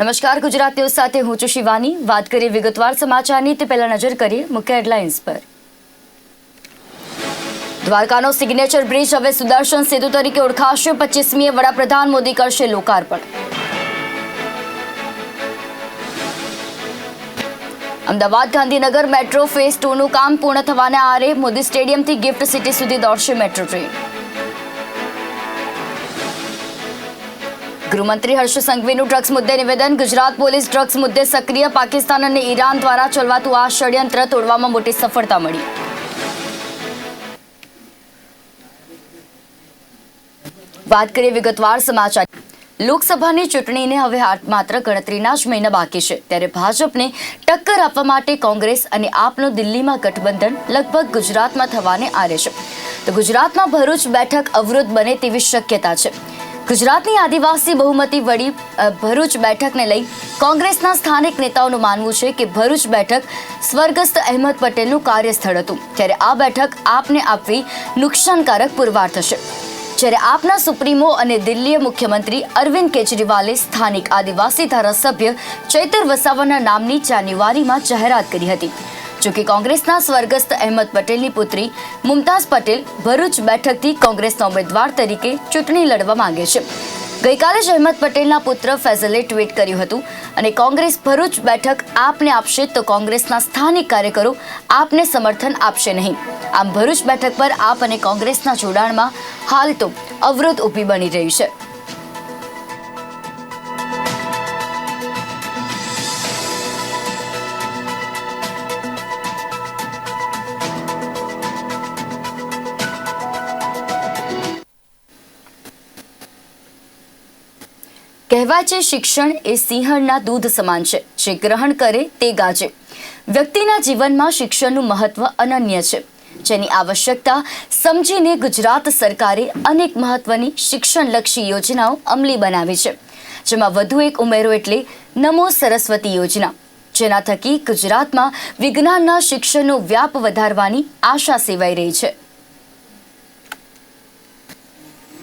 નમસ્કાર, ગુજરાત ન્યૂઝ સાથે હું છું શિવાની. વાત કરીએ વિગતવાર સમાચારની, તે પહેલા નજર કરીએ મુખ્ય હેડલાઇન્સ પર. દ્વારકાનો સિગ્નેચર બ્રિજ હવે સુદર્શન સેતુ તરીકે ઓળખાશે. પચીસમીએ વડાપ્રધાન મોદી કરશે લોકાર્પણ. અમદાવાદ ગાંધીનગર મેટ્રો ફેઝ ટુનું કામ પૂર્ણ થવાને આરે મોદી સ્ટેડિયમથી ગિફ્ટ સિટી સુધી દોડશે મેટ્રો ટ્રેન. ગૃહમંત્રી હર્ષ સંઘવીનું ડ્રગ્સ મુદ્દે નિવેદન. ગુજરાત પોલીસ ડ્રગ્સ મુદ્દે સક્રિય. પાકિસ્તાન અને ઈરાન દ્વારા ચલાવાતું આ ષડયંત્ર તોડવામાં મોટી સફળતા મળી. વાત કરીએ વિગતવાર સમાચાર. લોકસભાની ચૂંટણીને હવે માત્ર ગણતરીના જ મહિના બાકી છે. ત્યારે ભાજપને ટક્કર આપવા માટે કોંગ્રેસ અને આપનું દિલ્હીમાં ગઠબંધન લગભગ ગુજરાતમાં થવાને આરે છે. તો ગુજરાતમાં ભરૂચ બેઠક અવરોધ બને તેવી શક્યતા છે. ગુજરાતની આદિવાસી બહુમતી વડી ભરૂચ બેઠકને લઈ કોંગ્રેસના સ્થાનિક નેતાઓનું માનવું છે કે ભરૂચ બેઠક સ્વર્ગસ્થ અહેમદ પટેલનું કાર્યસ્થળ હતું. ત્યારે આ બેઠક આપને આપવી નુકસાનકારક પુરવાર થશે. જ્યારે આપના સુપ્રીમો અને દિલ્હી મુખ્યમંત્રી અરવિંદ કેજરીવાલે સ્થાનિક આદિવાસી ધારાસભ્ય ચૈતર વસાવાના નામની જાન્યુઆરીમાં જાહેરાત કરી હતી. જોકે કોંગ્રેસના સ્વર્ગસ્થ અહેમદ પટેલની પુત્રી મુમતાઝ પટેલ ભરૂચ બેઠકથી કોંગ્રેસના ઉમેદવાર તરીકે ચૂંટણી લડવા માંગે છે. ગઈકાલે જ અહેમદ પટેલના પુત્ર ફેઝલે ટ્વીટ કર્યું હતું અને કોંગ્રેસ ભરૂચ બેઠક આપને આપશે તો કોંગ્રેસના સ્થાનિક કાર્યકરો આપને સમર્થન આપશે નહીં. આમ ભરૂચ બેઠક પર આપ અને કોંગ્રેસના જોડાણમાં હાલ તો અવરોધ ઊભી બની રહી છે. કહેવાય છે, શિક્ષણ એ સિંહણના દૂધ સમાન છે. જે ગ્રહણ કરે તે ગાજે. વ્યક્તિના જીવનમાં શિક્ષણનું મહત્વ અનન્ય છે. જેની આવશ્યકતા સમજીને ગુજરાત સરકારે અનેક મહત્વની શિક્ષણલક્ષી યોજનાઓ અમલી બનાવી છે. જેમાં વધુ એક ઉમેરો એટલે નમો સરસ્વતી યોજના. જેના થકી ગુજરાતમાં વિજ્ઞાનના શિક્ષણનો વ્યાપ વધારવાની આશા સેવાઈ રહી છે.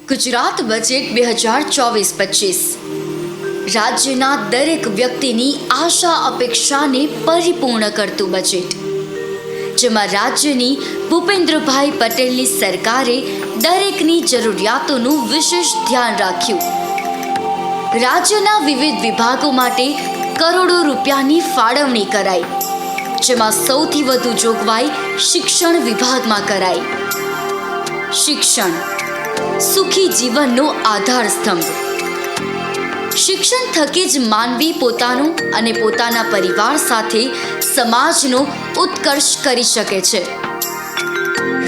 ગુજરાત બજેટ બે હજાર ચોવીસ પચીસ. રાજ્યના દરેક વ્યક્તિની આશા અપેક્ષાને પરિપૂર્ણ કરતું બજેટ. જેમાં રાજ્યની ભૂપેન્દ્રભાઈ પટેલની સરકારે દરેકની જરૂરિયાતોનું વિશેષ ધ્યાન રાખ્યું. રાજ્યના વિવિધ વિભાગો માટે કરોડો રૂપિયાની ફાળવણી કરાઈ, જેમાં સૌથી વધુ જોગવાઈ શિક્ષણ વિભાગમાં કરાઈ. શિક્ષણ સુખી જીવનનો આધાર સ્તંભ શિક્ષણ થકી જ માનવી પોતાનું અને પોતાના પરિવાર સાથે સમાજનો ઉત્કર્ષ કરી શકે છે.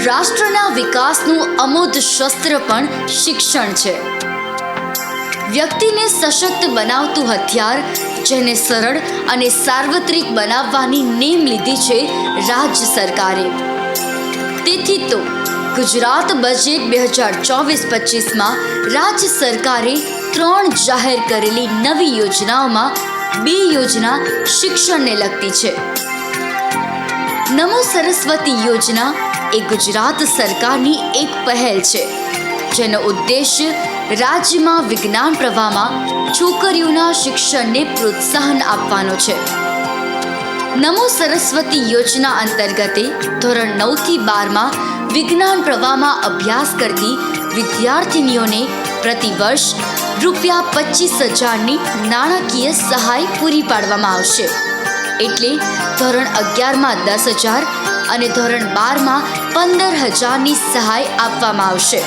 રાષ્ટ્રના વિકાસનું અમોધ શસ્ત્ર પણ શિક્ષણ છે. વ્યક્તિને સશક્ત બનાવતું હથિયાર, જેને સરળ અને સાર્વત્રિક બનાવવાની નેમ લીધી છે રાજ્ય સરકારે. તેથી તો ગુજરાત બજેટ બે હજાર ચોવીસ પચીસમાં રાજ્ય સરકારે ત્રણ જાહેર કરેલી નવી યોજનાઓમાં બે યોજના શિક્ષણને લગતી છે. નમો સરસ્વતી યોજના એ ગુજરાત સરકારની એક પહેલ છે, જેનો ઉદ્દેશ્ય રાજ્યમાં વિજ્ઞાન પ્રવાહમાં છોકરીઓના શિક્ષણને પ્રોત્સાહન આપવાનો છે. નમો સરસ્વતી યોજના અંતર્ગતે ધોરણ નવથી બારમાં વિજ્ઞાન પ્રવાહમાં અભ્યાસ કરતી વિદ્યાર્થિનીઓને પ્રતિવર્ષ રૂપિયા પચીસ હજારની નાણાકીય સહાય પૂરી પાડવામાં આવશે. એટલે ધોરણ અગિયારમાં દસ હજાર અને ધોરણ બારમાં પંદર હજારની સહાય આપવામાં આવશે.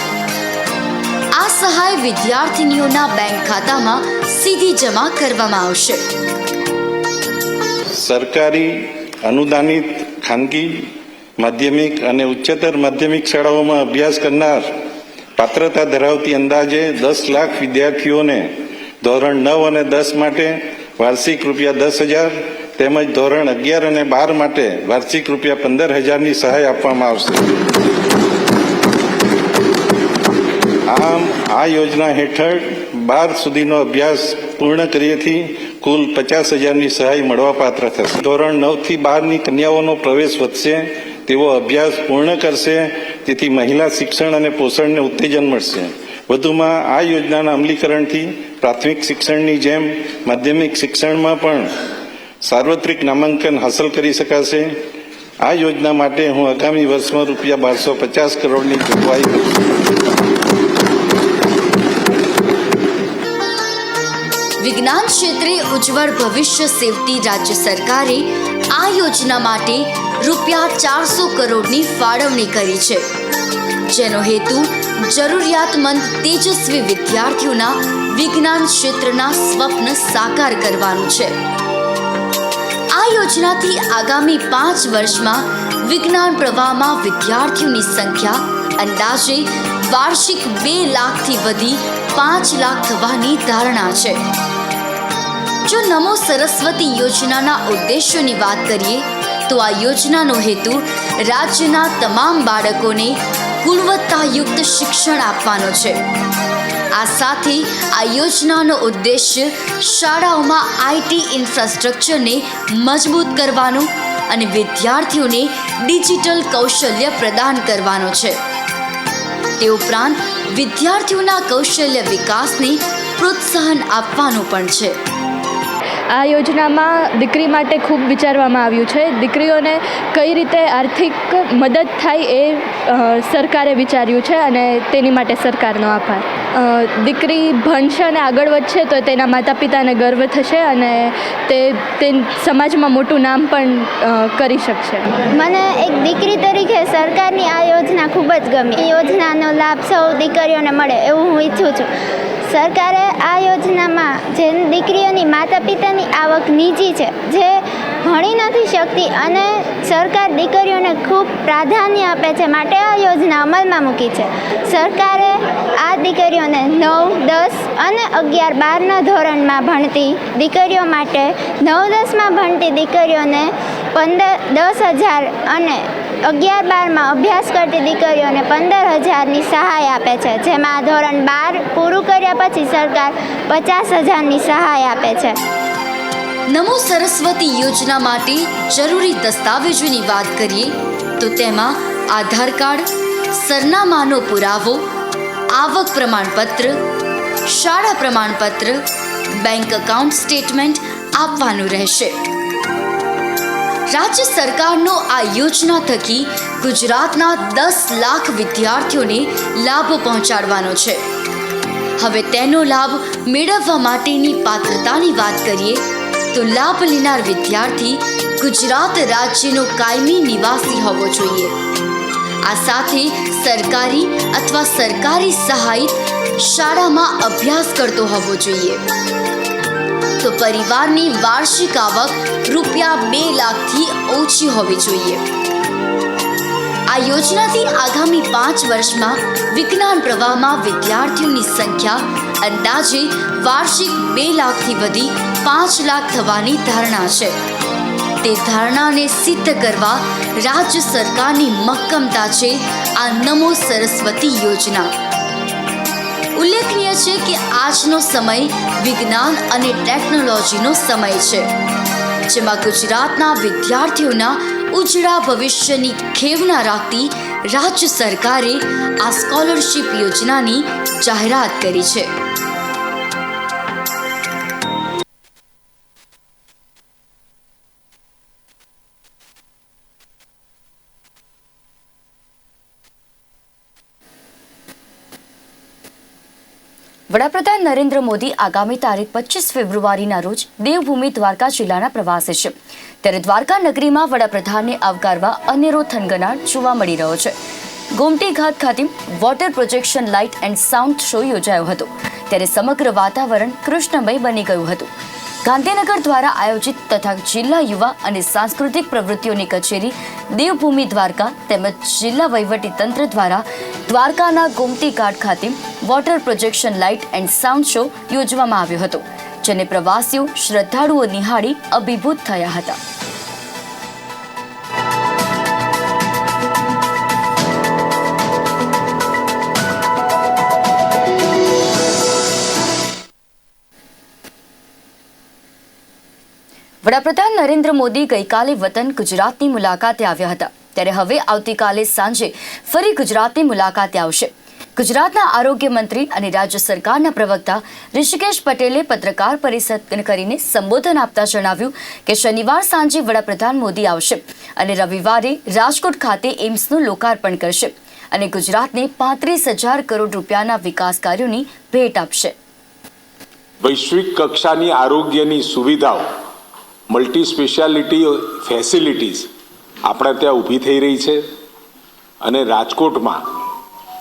આ સહાય વિદ્યાર્થિનીઓના બેંક ખાતામાં સીધી જમા કરવામાં આવશે. સરકારી અનુદાનિત ખાનગી માધ્યમિક અને ઉચ્ચતર માધ્યમિક શાળાઓમાં અભ્યાસ કરનાર પાત્રતા ધરાવતી અંદાજે દસ લાખ વિદ્યાર્થીઓને ધોરણ નવ અને દસ માટે વાર્ષિક રૂપિયા દસ હજાર તેમજ ધોરણ અગિયાર અને બાર માટે વાર્ષિક રૂપિયા પંદર હજારની સહાય આપવામાં આવશે. આમ, આ યોજના હેઠળ બાર સુધીનો અભ્યાસ પૂર્ણ કરીએથી કુલ પચાસ હજારની સહાય મળવાપાત્ર થશે. ધોરણ નવથી બારની કન્યાઓનો પ્રવેશ વધશે તેઓ અભ્યાસ પૂર્ણ કરશે તેથી મહિલા શિક્ષણ અને પોષણને ઉત્તેજન મળશે વધુમાં આ યોજનાના અમલીકરણથી પ્રાથમિક શિક્ષણની જેમ માધ્યમિક શિક્ષણમાં પણ સાર્વત્રિક નામાંકન હાંસલ કરી શકાશે આ યોજના માટે હું આગામી વર્ષમાં રૂપિયા બારસો પચાસ કરોડની જોગવાઈ. વિજ્ઞાન ક્ષેત્રે ઉજ્જવળ ભવિષ્ય સેવતી રાજ્ય સરકારે આ યોજના માટે રૂપિયા ચારસો કરોડની ફાળવણી કરી છે. જેનો હેતુ જરૂરિયાતમંદ તેજસ્વી વિદ્યાર્થીઓના વિજ્ઞાન ક્ષેત્રના સ્વપ્ન સાકાર કરવાનું છે. આ યોજનાથી આગામી પાંચ વર્ષમાં વિજ્ઞાન પ્રવાહમાં વિદ્યાર્થીઓની સંખ્યા અંદાજે વાર્ષિક બે લાખથી વધી પાંચ લાખ થવાની ધારણા છે. જો નમો સરસ્વતી યોજનાના ઉદ્દેશ્યોની વાત કરીએ તો આ યોજનાનો હેતુ રાજ્યના તમામ બાળકોને ગુણવત્તાયુક્ત શિક્ષણ આપવાનો છે. આ સાથે આ યોજનાનો ઉદ્દેશ્ય શાળાઓમાં આઈટી ઇન્ફ્રાસ્ટ્રક્ચરને મજબૂત કરવાનો અને વિદ્યાર્થીઓને ડિજિટલ કૌશલ્ય પ્રદાન કરવાનો છે. તે ઉપરાંત વિદ્યાર્થીઓના કૌશલ્ય વિકાસને પ્રોત્સાહન આપવાનું પણ છે. આ યોજનામાં દીકરી માટે ખૂબ વિચારવામાં આવ્યું છે. દીકરીઓને કઈ રીતે આર્થિક મદદ થાય એ સરકારે વિચાર્યું છે અને તેની માટે સરકારનો આભાર. દીકરી ભણશે અને આગળ વધશે તો તેના માતા પિતાને ગર્વ થશે અને તે તે સમાજમાં મોટું નામ પણ કરી શકશે. મને એક દીકરી તરીકે સરકારની આ યોજના ખૂબ જ ગમી. યોજનાનો લાભ સૌ દીકરીઓને મળે એવું હું ઈચ્છું છું. સરકારે આ યોજનામાં જે દીકરીઓની માતા પિતાની આવક નીચી છે, જે ભણી નથી શકતી અને સરકાર દીકરીઓને ખૂબ પ્રાધાન્ય આપે છે માટે આ યોજના અમલમાં મૂકી છે. સરકારે આ દીકરીઓને નવ, દસ અને અગિયાર બારના ધોરણમાં ભણતી દીકરીઓ માટે નવ, દસમાં ભણતી દીકરીઓને પંદર, દસ હજાર અને અગિયાર બારમાં અભ્યાસ કરતી દીકરીઓને પંદર હજારની સહાય આપે છે, જેમાં ધોરણ બાર પૂરું કર્યા પછી સરકાર પચાસ હજારની સહાય આપે છે. નમો સરસ્વતી યોજના માટે જરૂરી દસ્તાવેજોની વાત કરીએ, તો તેમાં આધાર કાર્ડ, સરનામાનો પુરાવો, આવક પ્રમાણપત્ર, શાળા પ્રમાણપત્ર, બેંક એકાઉન્ટ સ્ટેટમેન્ટ આપવાનું રહેશે. રાજ્ય સરકારનો આ યોજના થકી ગુજરાતના દસ લાખ વિદ્યાર્થીઓને લાભ પહોંચાડવાનો છે. હવે તેનો લાભ મેળવવા માટેની પાત્રતાની વાત કરીએ, તો લાભ લેનાર વિદ્યાર્થી ગુજરાત રાજ્યનો કાયમી નિવાસી હોવો જોઈએ. આ સાથે સરકારી અથવા સરકારી સહાયિત શાળામાં અભ્યાસ કરતો હોવો જોઈએ. તો પરિવારની વાર્ષિક આવક રૂપિયા બે લાખથી ઓછી હોવી જોઈએ. આ યોજનાથી આગામી પાંચ વર્ષમાં વિજ્ઞાન પ્રવાહમાં વિદ્યાર્થીઓની સંખ્યા અંદાજે વાર્ષિક બે લાખથી વધી પાંચ લાખ થવાની ધારણા છે. તે ધારણાને સિદ્ધ કરવા રાજ્ય સરકારની મક્કમતા છે આ નમો સરસ્વતી યોજના. ઉલ્લેખનીય છે કે આજનો સમય વિજ્ઞાન અને ટેકનોલોજીનો સમય છે, જેમાં ગુજરાતના વિદ્યાર્થીઓના ઉજળા ભવિષ્યની ખેવના રાખતી રાજ્ય સરકારે આ સ્કોલરશિપ યોજનાની જાહેરાત કરી છે. વડાપ્રધાન નરેન્દ્ર મોદી આગામી તારીખ પચીસ ફેબ્રુઆરીના રોજ દેવભૂમિ દ્વારકા જિલ્લાના પ્રવાસે છે. ત્યારે દ્વારકા નગરીમાં વડાપ્રધાનને આવકારવા અનેરો થનગનાટ જોવા મળી રહ્યો છે. ગોમટી ઘાટ ખાતે water projection light and sound show યોજાયો હતો. ત્યારે સમગ્ર વાતાવરણ કૃષ્ણમય બની ગયું હતું. ગાંધીનગર દ્વારા આયોજિત તથા જિલ્લા યુવા અને સાંસ્કૃતિક પ્રવૃત્તિઓની કચેરી, દેવભૂમિ દ્વારકા તેમજ જિલ્લા વહીવટી તંત્ર દ્વારા દ્વારકાના ગોમતી ઘાટ ખાતે water projection light and sound show યોજવામાં આવ્યો હતો, જેને પ્રવાસીઓ શ્રદ્ધાળુઓ નિહાળી અભિભૂત થયા હતા. વડાપ્રધાન નરેન્દ્ર મોદી ગઈકાલે વતન ગુજરાતની મુલાકાતે આવ્યા હતા. ત્યારે હવે આવતીકાલે સાંજે ફરી ગુજરાતની મુલાકાતે આવશે. ગુજરાતના આરોગ્ય મંત્રી અને રાજ્ય સરકારના પ્રવક્તા ઋષિકેશ પટેલે પત્રકાર પરિષદ કરીને સંબોધન આપતા જણાવ્યું કે શનિવાર સાંજે વડાપ્રધાન મોદી આવશે અને રવિવારે રાજકોટ ખાતે એમ્સનું લોકાર્પણ કરશે અને ગુજરાતને પાંત્રીસ હજાર કરોડ રૂપિયાના વિકાસ કાર્યોની ભેટ આપશે. વૈશ્વિક કક્ષાની આરોગ્યની સુવિધાઓ મલ્ટી સ્પેશિયાલિટી ફેસિલિટીઝ આપણા ત્યાં ઊભી થઈ રહી છે અને રાજકોટમાં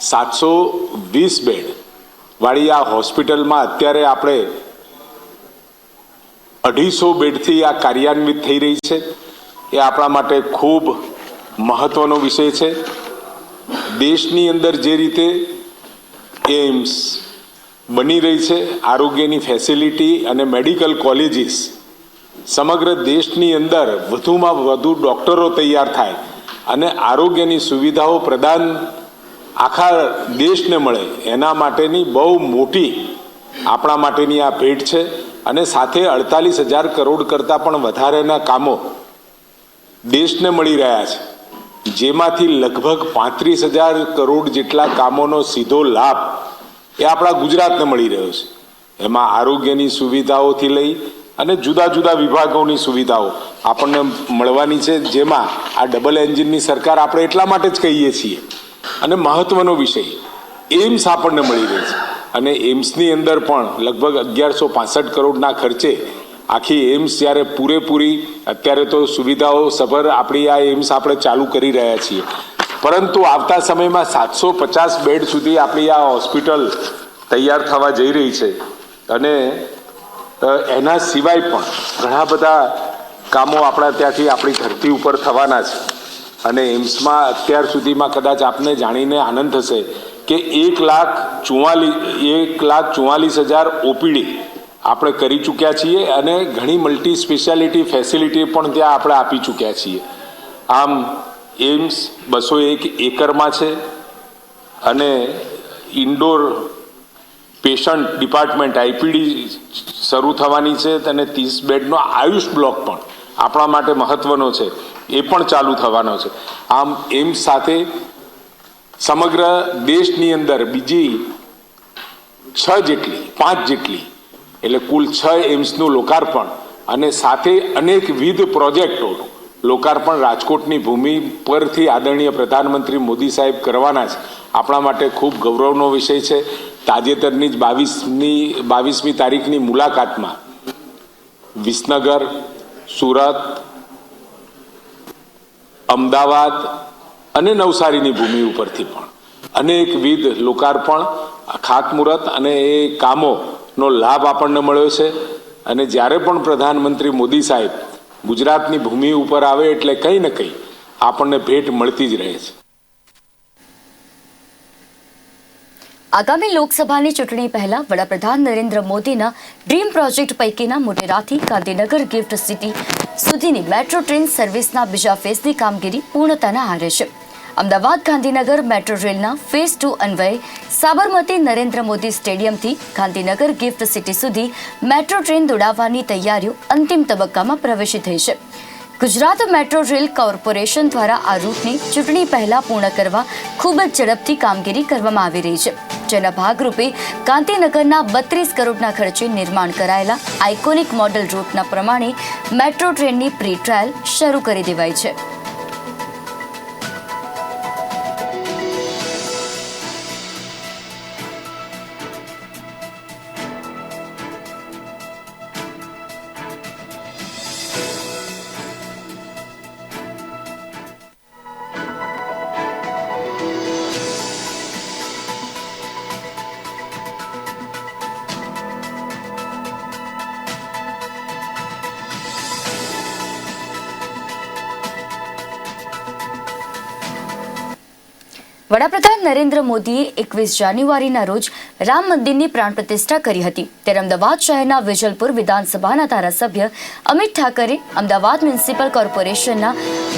સાતસો વીસ બેડ વાળી આ હોસ્પિટલમાં અત્યારે આપણે અઢીસો બેડથી આ કાર્યાન્વિત થઈ રહી છે. એ આપણા માટે ખૂબ મહત્વનો વિષય છે. દેશની અંદર જે રીતે એમ્સ બની રહી છે, આરોગ્યની ફેસિલિટી અને મેડિકલ કોલેજીસ સમગ્ર દેશની અંદર વધુમાં વધુ ડૉક્ટરો તૈયાર થાય અને આરોગ્યની સુવિધાઓ પ્રદાન આખા દેશને મળે, એના માટેની બહુ મોટી આપણા માટેની આ ભેટ છે અને સાથે અડતાલીસ હજાર કરોડ કરતાં પણ વધારેના કામો દેશને મળી રહ્યા છે. જેમાંથી લગભગ પાંત્રીસ હજાર કરોડ જેટલા કામોનો સીધો લાભ એ આપણા ગુજરાતને મળી રહ્યો છે. એમાં આરોગ્યની સુવિધાઓથી લઈ અને જુદા જુદા વિભાગોની સુવિધાઓ આપણને મળવાની છે, જેમાં આ ડબલ એન્જિનની સરકાર આપણે એટલા માટે જ કહીએ છીએ. અને મહત્વનો વિષય એમ્સ આપણને મળી રહી છે. અને એમ્સની અંદર પણ લગભગ અગિયારસો પાસઠ કરોડના ખર્ચે આખી એમ્સ જ્યારે પૂરેપૂરી, અત્યારે તો સુવિધાઓ સભર આપણી આ એમ્સ આપણે ચાલુ કરી રહ્યા છીએ. પરંતુ આવતા સમયમાં સાતસો પચાસ બેડ સુધી આપણી આ હોસ્પિટલ તૈયાર થવા જઈ રહી છે. અને એના સિવાય પણ ઘણા બધા કામો આપણા ત્યાંથી આપણી ધરતી ઉપર થવાના છે. અને એમ્સમાં અત્યાર સુધીમાં કદાચ આપને જાણીને આનંદ થશે કે એક લાખ ચુમ્માલીસ એક લાખ ચુમ્માલીસ હજાર ઓપીડી આપણે કરી ચૂક્યા છીએ અને ઘણી મલ્ટી સ્પેશિયાલિટી ફેસિલિટી પણ ત્યાં આપણે આપી ચૂક્યા છીએ. આમ એમ્સ બસો એક એકરમાં છે અને ઇન્ડોર પેશન્ટ ડિપાર્ટમેન્ટ આઈપીડી શરૂ થવાની છે અને ત્રીસ બેડનો આયુષ બ્લોક પણ આપણા માટે મહત્વનો છે, એ પણ ચાલુ થવાનો છે. આમ એમ્સ સાથે સમગ્ર દેશની અંદર બીજી છ જેટલી, પાંચ જેટલી, એટલે કુલ છ એમ્સનું લોકાર્પણ અને સાથે અનેકવિધ પ્રોજેક્ટોનું લોકાર્પણ રાજકોટની ભૂમિ પરથી આદરણીય પ્રધાનમંત્રી મોદી સાહેબ કરવાના છે. આપણા માટે ખૂબ ગૌરવનો વિષય છે. તાજેતરની જ બાવીસની બાવીસમી તારીખની મુલાકાતમાં વિસનગર, સુરત, અમદાવાદ અને નવસારીની ભૂમિ ઉપરથી પણ અનેકવિધ લોકાર્પણ, ખાતમુહૂર્ત અને એ કામોનો લાભ આપણને મળ્યો છે. અને જ્યારે પણ પ્રધાનમંત્રી મોદી સાહેબ ગુજરાતની ભૂમિ ઉપર આવે એટલે કંઈ ને કંઈ આપણને ભેટ મળતી જ રહે છે. આગામી લોકસભાની ચૂંટણી પહેલા વડાપ્રધાન નરેન્દ્ર મોદીના ડ્રીમ પ્રોજેક્ટ પૈકીના મોટેરાથી ગાંધીનગર ગિફ્ટ સિટી સુધીની મેટ્રો ટ્રેન સર્વિસના બીજા ફેઝની કામગીરી પૂર્ણતાના આરે છે. અમદાવાદ ગાંધીનગર મેટ્રો રેલના ફેઝ ટુ અન્વયે સાબરમતી નરેન્દ્ર મોદી સ્ટેડિયમથી ગાંધીનગર ગિફ્ટ સિટી સુધી મેટ્રો ટ્રેન દોડાવવાની તૈયારીઓ અંતિમ તબક્કામાં પ્રવેશી થઈ છે. ગુજરાત મેટ્રો રેલ કોર્પોરેશન દ્વારા આ રૂટની ચૂંટણી પહેલા પૂર્ણ કરવા ખૂબ જ ઝડપથી કામગીરી કરવામાં આવી રહી છે. જેના ભાગરૂપે ગાંધીનગરના બત્રીસ કરોડના ખર્ચે નિર્માણ કરાયેલા આઇકોનિક મોડલ રૂટના પ્રમાણે મેટ્રો ટ્રેનની પ્રી ટ્રાયલ શરૂ કરી દેવાઈ છે. નરેન્દ્ર મોદીએ એકવીસ જાન્યુઆરીના રોજ રામ મંદિરની પ્રાણ પ્રતિષ્ઠા કરી હતી. ત્યારે અમદાવાદ શહેરના વિજલપુર વિધાનસભાના ધારાસભ્ય અમિત ઠાકરે અમદાવાદ મ્યુનિસિપલ કોર્પોરેશનના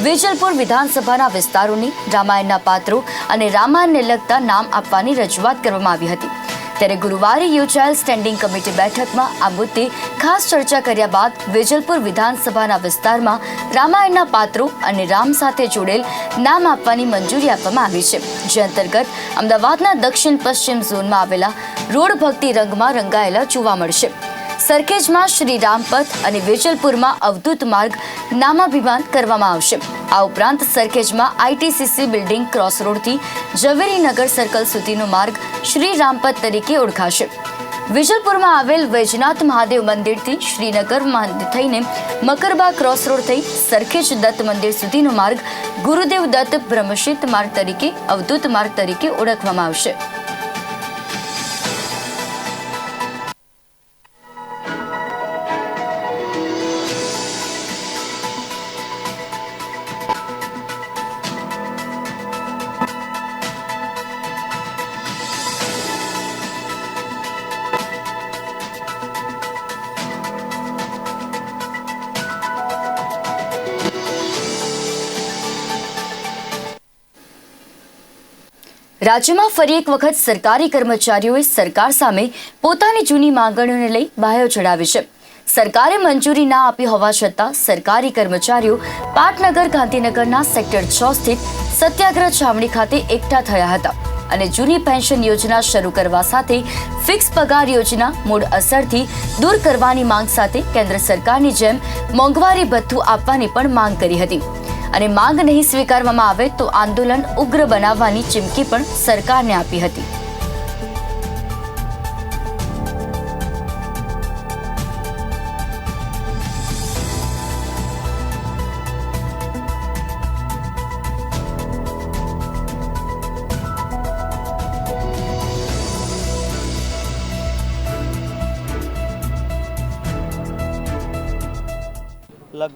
વિજલપુર વિધાનસભાના વિસ્તારોની રામાયણના પાત્રો અને રામાયણને લગતા નામ આપવાની રજૂઆત કરવામાં આવી હતી. ત્યારે ગુરુવારે યોજાયેલ સ્ટેન્ડિંગ કમિટી બેઠકમાં આ મુદ્દે ખાસ ચર્ચા કર્યા બાદ વેજલપુર વિધાનસભાના વિસ્તારમાં રામાયણના પાત્રો અને રામ સાથે જોડેલ નામ આપવાની મંજૂરી આપવામાં આવી છે. જે અંતર્ગત અમદાવાદના દક્ષિણ પશ્ચિમ ઝોનમાં આવેલા રોડ ભક્તિ રંગમાં રંગાયેલા જોવા મળશે. સરખેજમાં શ્રી રામપથ અને વેજલપુરમાં અવધૂત માર્ગ નામાભિમાન કરવામાં આવશે. આ ઉપરાંત સરખેજમાં આઈટીસીસી બિલ્ડિંગ ક્રોસ રોડથી ઝવેરીનગર સર્કલ સુધીનો માર્ગ શ્રી રામપથ તરીકે ઓળખાશે. વિજલપુરમાં આવેલ વૈજનાથ મહાદેવ મંદિરથી શ્રીનગર થઈને મકરબા ક્રોસ રોડ થઈ સરખેજ દત્ત મંદિર સુધીનો માર્ગ ગુરુદેવ દત્ત બ્રહ્મશિત માર્ગ તરીકે, અવધૂત માર્ગ તરીકે ઓળખવામાં આવશે. રાજ્યમાં ફરી એક વખત સરકારી કર્મચારીઓએ સરકાર સામે પોતાની જૂની માંગણીઓને લઈ બાયો ચડાવી છે. સરકારે મંજૂરી ના આપી હોવા છતાં સરકારી કર્મચારીઓ પાટનગર, ગાંધીનગરના સેક્ટર છ સ્થિત સત્યાગ્રહ છાવણી ખાતે એકઠા થયા હતા અને જૂની પેન્શન યોજના શરૂ કરવા સાથે ફિક્સ પગાર યોજના મૂળ અસરથી દૂર કરવાની માંગ સાથે કેન્દ્ર સરકારની જેમ મોંઘવારી ભથ્થું આપવાની પણ માંગ કરી હતી. અને માંગ નહીં સ્વીકારવામાં આવે તો આંદોલન ઉગ્ર બનાવવાની ચીમકી પણ સરકારને આપી હતી.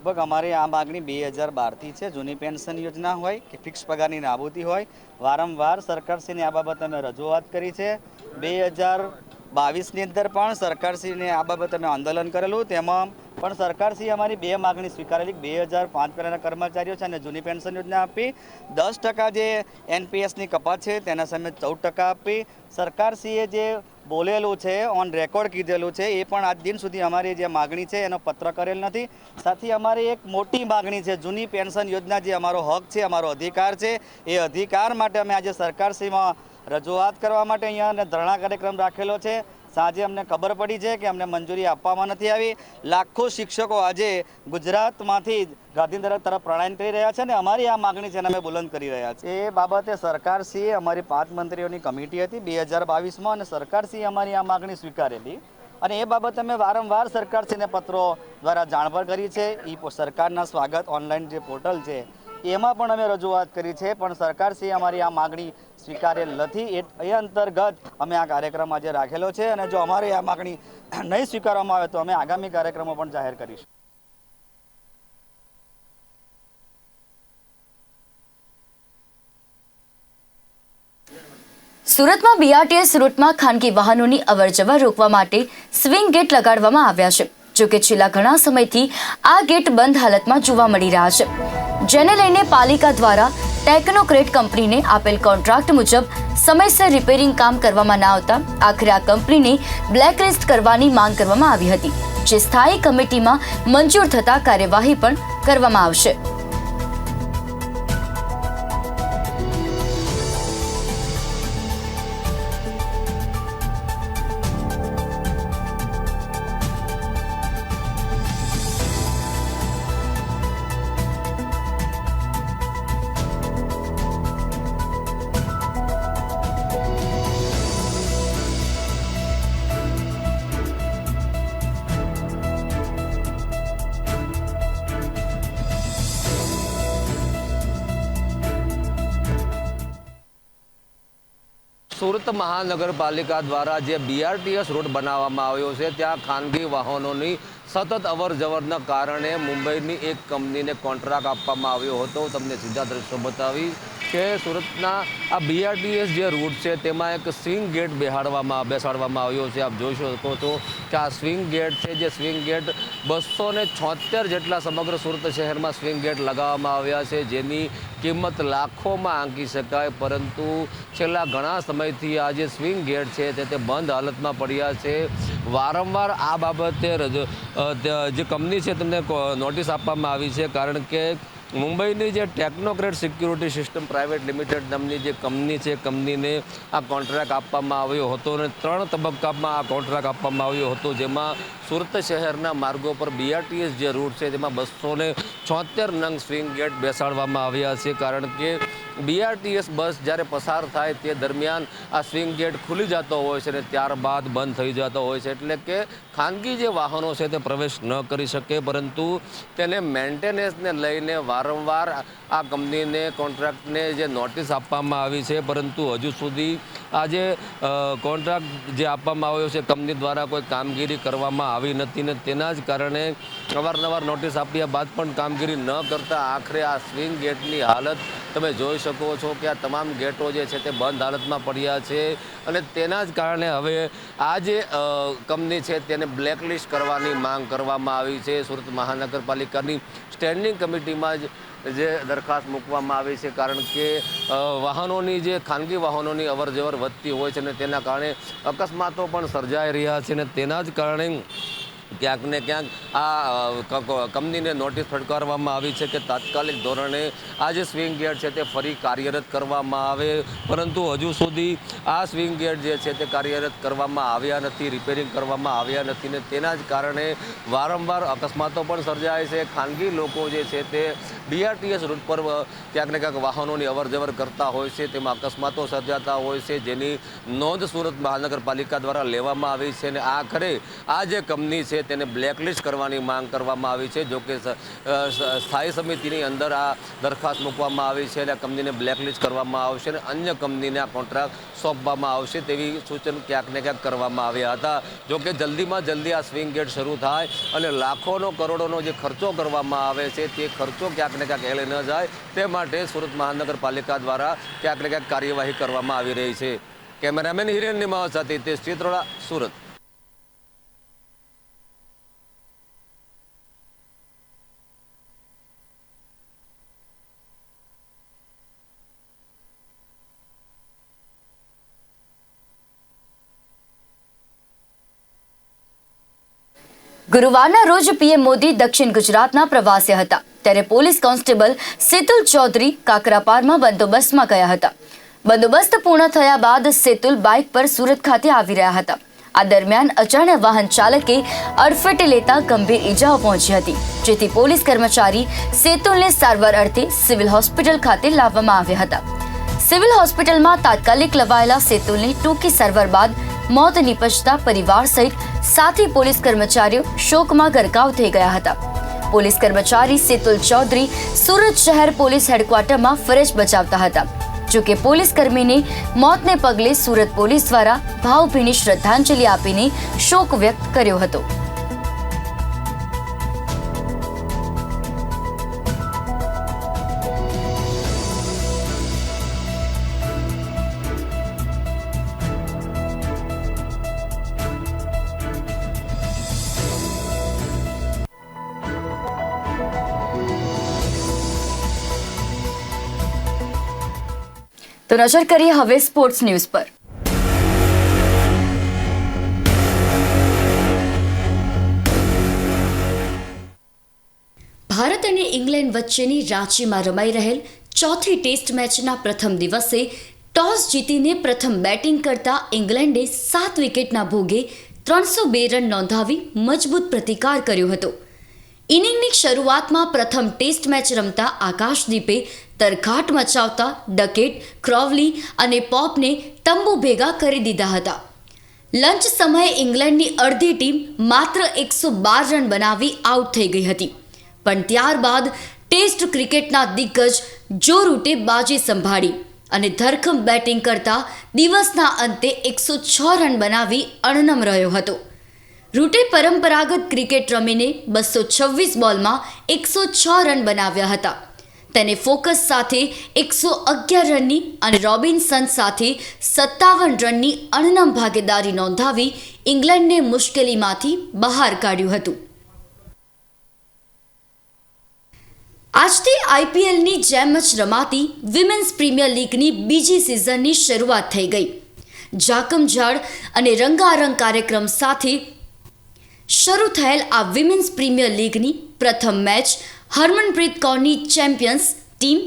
લગભગ અમારી આ માગણી બે હજાર બારથી છે. જૂની પેન્શન યોજના હોય કે ફિક્સ પગારની નાબૂદી હોય, વારંવાર સરકારશ્રીને આ બાબતે અમે રજૂઆત કરી છે. બે હજાર બાવીસની અંદર પણ સરકારશ્રીને આ બાબતે અમે આંદોલન કરેલું. તેમાં પણ સરકારશ્રીએ અમારી બે માગણી સ્વીકારેલી. બે હજાર પાંચ પહેલાંના કર્મચારીઓ છે અને જૂની પેન્શન યોજના આપી. દસ ટકા જે એનપીએસની કપાત છે, તેના સામે ચૌદ ટકા આપી. સરકારશ્રીએ જે બોલેલું છે ઓન રેકોર્ડ કીધેલું છે. એ પણ આજ દિન સુધી અમારી જે માગણી છે, એનો પત્ર કરેલ નથી. સાથે અમારી એક મોટી માગણી છે, જૂની પેન્શન યોજના જે અમારો હક છે, અમારો અધિકાર છે, એ અધિકાર માટે અમે આજે સરકારશ્રીમાં રજૂઆત કરવા માટે અહીંયા અને ધરણા કાર્યક્રમ રાખેલો છે. સાંજે અમને ખબર પડી છે કે અમને મંજૂરી આપવામાં નથી આવી. લાખો શિક્ષકો આજે ગુજરાતમાંથી ગાંધીનગર તરફ પ્રણાયન કરી રહ્યા છે અને અમારી આ માગણી છે અમે બુલંદ કરી રહ્યા છીએ. એ બાબતે સરકારશ્રીએ અમારી પાંચ મંત્રીઓની કમિટી હતી બે હજાર બાવીસમાં અને સરકારશ્રીએ અમારી આ માગણી સ્વીકારેલી. અને એ બાબતે અમે વારંવાર સરકારશ્રીને પત્રો દ્વારા જાણભર કરી છે. એ સરકારના સ્વાગત ઓનલાઈન જે પોર્ટલ છે, એમાં પણ અમે રજૂઆત કરી છે, પણ સરકારશ્રીએ અમારી આ માગણી સ્વીકારેલ નથી. એ અંતર્ગત અમે આ કાર્યક્રમ આજે રાખેલો છે અને જો અમારી આ માગણી નહીં સ્વીકારવામાં આવે તો અમે આગામી કાર્યક્રમો પણ જાહેર કરીશું. સુરતમાં બીઆરટીએસ રૂટમાં ખાનગી વાહનોની અવરજવર રોકવા માટે સ્વિંગ ગેટ લગાડવામાં આવ્યા છે જોકે છેલ્લા ઘણા સમયથી આ ગેટ બંધ હાલતમાં જોવા મળી રહ્યા છે. જેને લઈને પાલિકા દ્વારા ટેકનોક્રેટ કંપનીને આપેલ કોન્ટ્રાક્ટ મુજબ સમયસર રિપેરિંગ કામ કરવામાં ના આવતા આખરે આ કંપનીને બ્લેકલિસ્ટ કરવાની માંગ કરવામાં આવી હતી, જે સ્થાયી કમિટીમાં મંજૂર થતા કાર્યવાહી પણ કરવામાં આવશે. સુરત મહાનગરપાલિકા દ્વારા જે બીઆરટીએસ રોડ બનાવવામાં આવ્યો છે, ત્યાં ખાનગી વાહનોની સતત અવર જવરના કારણે મુંબઈની એક કંપનીને કોન્ટ્રાક્ટ આપવામાં આવ્યો હતો. તમને સીધા દ્રશ્યો બતાવી કે સુરતના આ બીઆરટીએસ જે રૂટ છે, તેમાં એક સ્વિંગ ગેટ બેહાડવામાં, બેસાડવામાં આવ્યો છે. આપ જોઈ શકો છો કે આ સ્વિંગ ગેટ છે, જે સ્વિંગ ગેટ બસો ને જેટલા સમગ્ર સુરત શહેરમાં સ્વિંગ ગેટ લગાવવામાં આવ્યા છે, જેની કિંમત લાખોમાં આંકી શકાય. પરંતુ છેલ્લા ઘણા સમયથી આ જે સ્વિંગ ગેટ છે, તે તે બંધ હાલતમાં પડ્યા છે. વારંવાર આ બાબતે જે કંપની છે, તેમને નોટિસ આપવામાં આવી છે, કારણ કે મુંબઈની જે technocrat security system private limited નામની જે કંપની છે, કંપનીને આ કોન્ટ્રાક્ટ આપવામાં આવ્યો હતો અને ત્રણ તબક્કામાં આ કોન્ટ્રાક્ટ આપવામાં આવ્યો હતો. જેમાં સુરત શહેરના માર્ગો પર બીઆરટીએસ જે રૂટ છે, તેમાં બસો ને છોતેર નંગ સ્વિંગ ગેટ બેસાડવામાં આવ્યા છે. કારણ કે બીઆરટીએસ બસ જ્યારે પસાર થાય તે દરમિયાન આ સ્વિંગ ગેટ ખુલી જતો હોય છે અને ત્યારબાદ બંધ થઈ જતો હોય છે. એટલે કે ખાનગી જે વાહનો છે તે પ્રવેશ ન કરી શકે, પરંતુ તેને મેન્ટેનન્સને લઈને વારંવાર આ કંપનીને કોન્ટ્રાક્ટને જે નોટિસ આપવામાં આવી છે, પરંતુ હજુ સુધી આ જે કોન્ટ્રાક્ટ જે આપવામાં આવ્યો છે કંપની દ્વારા કોઈ કામગીરી કરવામાં આવી નથી ને તેના જ કારણે અવારનવાર નોટિસ આપ્યા બાદ પણ કામગીરી ન કરતા આખરે આ સ્વિંગ ગેટની હાલત તમે જોઈ શકો છો કે આ તમામ ગેટો જે છે તે બંધ હાલતમાં પડ્યા છે અને તેના જ કારણે હવે આ જે કંપની છે તેને બ્લેકલિસ્ટ કરવાની માંગ કરવામાં આવી છે. સુરત મહાનગરપાલિકાની સ્ટેન્ડિંગ કમિટીમાં જ જે દરખાસ્ત મૂકવામાં આવી છે, કારણ કે વાહનોની જે, ખાનગી વાહનોની અવર જવર વધતી હોય છે અને તેના કારણે અકસ્માતો પણ સર્જાઈ રહ્યા છે અને તેના જ કારણે ક્યાંક ને ક્યાંક આ કંપનીને નોટિસ ફટકારવામાં આવી છે કે તાત્કાલિક ધોરણે આ જે સ્વિંગ ગેટ છે તે ફરી કાર્યરત કરવામાં આવે. પરંતુ હજુ સુધી આ સ્વિંગ ગેટ જે છે તે કાર્યરત કરવામાં આવ્યા નથી, રિપેરિંગ કરવામાં આવ્યા નથી ને તેના જ કારણે વારંવાર અકસ્માતો પણ સર્જાય છે. ખાનગી લોકો જે છે તે બીઆરટીએસ રૂટ પર ક્યાંક ને ક્યાંક વાહનોની અવરજવર કરતા હોય છે. તેમાં અકસ્માતો સર્જાતા હોય છે જેની નોંધ સુરત મહાનગરપાલિકા દ્વારા લેવામાં આવી છે અને આખરે આ જે કંપની છે તેને બ્લેકલિસ્ટ કરવાની માંગ કરવામાં આવી છે, જોકે સ્થાયી સમિતિની અંદર આ દરખાસ્ત મૂકવામાં આવી છે અને આ કંપનીને બ્લેકલિસ્ટ કરવામાં આવશે અને અન્ય કંપનીને આ કોન્ટ્રાક્ટ સોંપવામાં આવશે તેવી સૂચન ક્યાંક ને ક્યાંક કરવામાં આવ્યા હતા. જોકે જલ્દીમાં જલ્દી આ સ્વિંગ ગેટ શરૂ થાય અને લાખોનો, કરોડોનો જે ખર્ચો કરવામાં આવે છે તે ખર્ચો ક્યાંક ને ક્યાંક એળે ન જાય તે માટે સુરત મહાનગરપાલિકા દ્વારા ક્યાંક ને ક્યાંક કાર્યવાહી કરવામાં આવી રહી છે. કેમેરામેન હિરેન નિમાવા સાથે તે ચિત્રોડા સુરત. ગુરુવારના રોજ પીએમ મોદી દક્ષિણ ગુજરાતના પ્રવાસે હતા. ત્યારે પોલીસ કોન્સ્ટેબલ સેતુલ ચૌધરી કાકરાપારમાં બંદોબસ્તમાં ગયા હતા. બંદોબસ્ત પૂર્ણ થયા બાદ સેતુલ બાઇક પર સુરત ખાતે આવી રહ્યા હતા. આ દરમિયાન અજાણ્યા વાહન ચાલકે અડફેટે લેતા ગંભીર ઈજાઓ પહોંચી હતી. જેથી પોલીસ કર્મચારી સેતુલને સારવાર અર્થે સિવિલ હોસ્પિટલ ખાતે લાવવામાં આવ્યા હતા. સિવિલ હોસ્પિટલમાં તાત્કાલિક લવાયેલા સેતુલની ટૂંકી સારવાર બાદ મોત નીપજતા પરિવાર સહિત સાથી પોલીસ કર્મચારીઓ શોકમાં ગરકાવ થઈ ગયા હતા. પોલીસ કર્મચારી સેતુલ ચૌધરી સુરત શહેર પોલીસ હેડક્વાર્ટરમાં ફરજ બજાવતા હતા. જોકે પોલીસ કર્મીને મોતને પગલે સુરત પોલીસ દ્વારા ભાવભીની શ્રદ્ધાંજલિ આપીને શોક વ્યક્ત કર્યો હતો. તો નજર કરીએ હવે સ્પોર્ટ્સ ન્યૂઝ પર. ભારત અને ઇંગ્લેન્ડ વચ્ચેની રાંચીમાં રમાઈ રહેલ ચોથી ટેસ્ટ મેચના પ્રથમ દિવસે ટોસ જીતીને પ્રથમ બેટિંગ કરતા ઇંગ્લેન્ડે સાત વિકેટના ભોગે ત્રણસો બે રન નોંધાવી મજબૂત પ્રતિકાર કર્યો હતો. ઇનિંગની શરૂઆતમાં પ્રથમ ટેસ્ટ મેચ રમતા આકાશદીપે તરખાટ મચાવતા ડકેટ, ક્રોવલી અને પોપને તંબુ ભેગા કરી દીધા હતા. લંચ સમયે ઇંગ્લેન્ડની અડધી ટીમ માત્ર એકસો બાર રન બનાવી આઉટ થઈ ગઈ હતી. પણ ત્યારબાદ ટેસ્ટ ક્રિકેટના દિગ્ગજ જો રૂટે બાજી સંભાળી અને ધરખમ બેટિંગ કરતા દિવસના અંતે એકસો છ રન બનાવી અણનમ રહ્યો હતો. રૂટે પરંપરાગત ક્રિકેટ રમીને બસો છવ્વીસ બોલમાં એકસો છ રન બનાવ્યા હતા. તેને ફોકસ સાથે એકસો અગિયાર રનની અને રોબિન્સન સાથે સત્તાવન રનની અણનમ ભાગીદારી નોંધાવી ઇંગ્લેન્ડને મુશ્કેલીમાંથી બહાર કાઢ્યું હતું. આજથી આઈપીએલની જેમ જ રમાતી વિમેન્સ પ્રીમિયર લીગની બીજી સિઝનની શરૂઆત થઈ ગઈ. જાકમજાળ અને રંગારંગ કાર્યક્રમ સાથે શરૂ થયેલ આ વિમેન્સ પ્રીમિયર લીગની પ્રથમ મેચ હરમનપ્રીત કૌરની ચેમ્પિયન્સ ટીમ,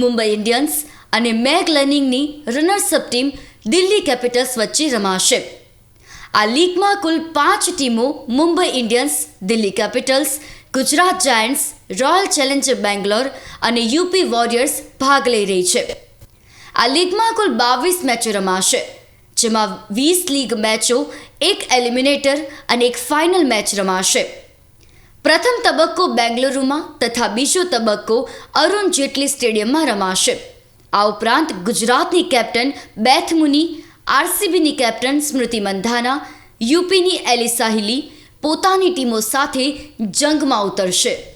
મુંબઈ ઇન્ડિયન્સ અને મેગ લર્નિંગની રનર્સઅપ ટીમ દિલ્હી કેપિટલ્સ વચ્ચે રમાશે. આ લીગમાં કુલ પાંચ ટીમો Mumbai Indians, Delhi Capitals, Gujarat Giants, Royal Challenger Bangalore અને યુપી વોરિયર્સ ભાગ લઈ રહી છે. આ લીગમાં કુલ બાવીસ મેચો રમાશે, જેમાં વીસ લીગ મેચો, એક એલિમિનેટર અને એક ફાઇનલ મેચ રમાશે. પ્રથમ તબક્કો બેંગલુરુમાં તથા બીજો તબક્કો અરુણ જેટલી સ્ટેડિયમમાં રમાશે. આ ઉપરાંત ગુજરાતની કેપ્ટન બેથ મુની, આરસીબીની કેપ્ટન સ્મૃતિ મંધાના, યુપીની એલિસા હિલી પોતાની ટીમો સાથે જંગમાં ઉતરશે.